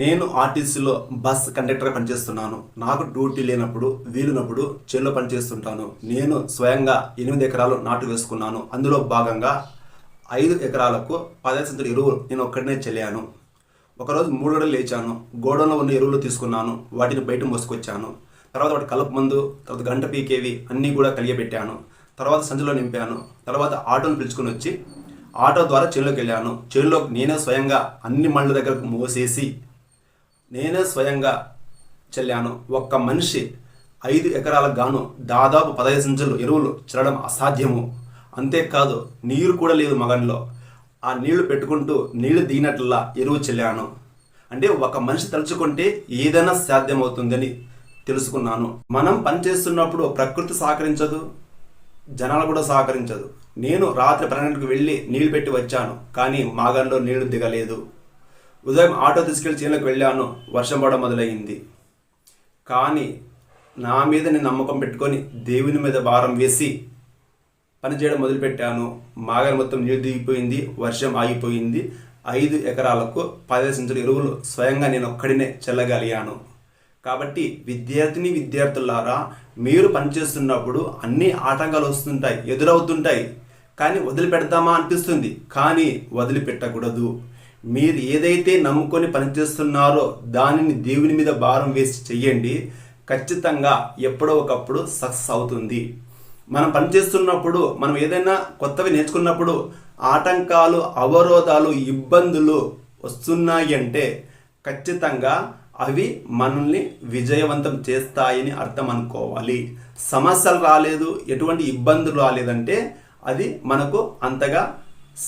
నేను ఆర్టీసీలో బస్ కండక్టర్గా పనిచేస్తున్నాను. నాకు డ్యూటీ లేనప్పుడు వీలునప్పుడు చేలో పనిచేస్తుంటాను. నేను స్వయంగా ఎనిమిది ఎకరాలు నాటు వేసుకున్నాను. అందులో భాగంగా ఐదు ఎకరాలకు పదహైదు సెంటర్ ఎరువులు నేను ఒక్కడనే చెల్లాను. ఒకరోజు మూడు గడలు లేచాను. గోడంలో ఉన్న ఎరువులు తీసుకున్నాను. వాటిని బయట మోసుకొచ్చాను. తర్వాత వాటి కలుపు మందు తర్వాత గంట పీకేవి అన్నీ కూడా కలిగబెట్టాను తర్వాత సంచిలో నింపాను. తర్వాత ఆటోను పిలుచుకొని వచ్చి ఆటో ద్వారా చేనులోకి వెళ్ళాను. చేనులో నేనే స్వయంగా అన్ని మళ్ళీ దగ్గరకు మోసేసి నేనే స్వయంగా చల్లాను. ఒక్క మనిషి ఐదు ఎకరాలకు గాను దాదాపు పదహైదు సంచులు ఎరువులు చల్లడం అసాధ్యము. అంతేకాదు నీరు కూడా లేదు మగన్లో. ఆ నీళ్ళు పెట్టుకుంటూ నీళ్ళు దిగినట్లా ఎరువు చెల్లాను. అంటే ఒక మనిషి తలుచుకుంటే ఏదైనా సాధ్యమవుతుందని తెలుసుకున్నాను. మనం పనిచేస్తున్నప్పుడు ప్రకృతి సహకరించదు జనాలు కూడా సహకరించదు. నేను రాత్రి పన్నెండుకి వెళ్ళి నీళ్ళు పెట్టి వచ్చాను కానీ మాగన్లో నీళ్ళు దిగలేదు. ఉదయం ఆటో తీసుకెళ్ళి చేనులకు వెళ్ళాను. వర్షం పడడం మొదలయ్యింది కానీ నా మీద నేను నమ్మకం పెట్టుకొని దేవుని మీద భారం వేసి పని చేయడం మొదలుపెట్టాను. మాగన్ మొత్తం నీరు దిగిపోయింది వర్షం ఆగిపోయింది. ఐదు ఎకరాలకు పదిహేను సెంచులు ఎరువులు స్వయంగా నేను ఒక్కడినే చెల్లగలిగాను. కాబట్టి విద్యార్థిని విద్యార్థులారా మీరు పనిచేస్తున్నప్పుడు అన్ని ఆటంకాలు వస్తుంటాయి ఎదురవుతుంటాయి. కానీ వదిలిపెడదామా అనిపిస్తుంది. కానీ వదిలిపెట్టకూడదు. మీరు ఏదైతే నమ్ముకొని పనిచేస్తున్నారో దానిని దేవుని మీద భారం వేసి చెయ్యండి. ఖచ్చితంగా ఎప్పుడో ఒకప్పుడు సక్సెస్ అవుతుంది. మనం పనిచేస్తున్నప్పుడు మనం ఏదైనా కొత్తవి నేర్చుకున్నప్పుడు ఆటంకాలు అవరోధాలు ఇబ్బందులు వస్తున్నాయి అంటే ఖచ్చితంగా అవి మనల్ని విజయవంతం చేస్తాయని అర్థం అనుకోవాలి. సమస్యలు రాలేదు ఎటువంటి ఇబ్బందులు రాలేదంటే అది మనకు అంతగా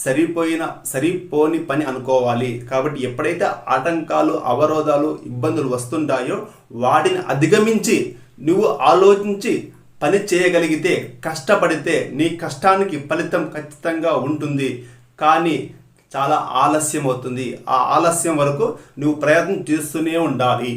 సరిపోయిన సరిపోని పని అనుకోవాలి. కాబట్టి ఎప్పుడైతే ఆటంకాలు అవరోధాలు ఇబ్బందులు వస్తుంటాయో వాటిని అధిగమించి నువ్వు ఆలోచించి పని చేయగలిగితే కష్టపడితే నీ కష్టానికి ఫలితం ఖచ్చితంగా ఉంటుంది. కానీ చాలా ఆలస్యం అవుతుంది ఆ ఆలస్యం వరకు నువ్వు ప్రయత్నం చేస్తూనే ఉండాలి.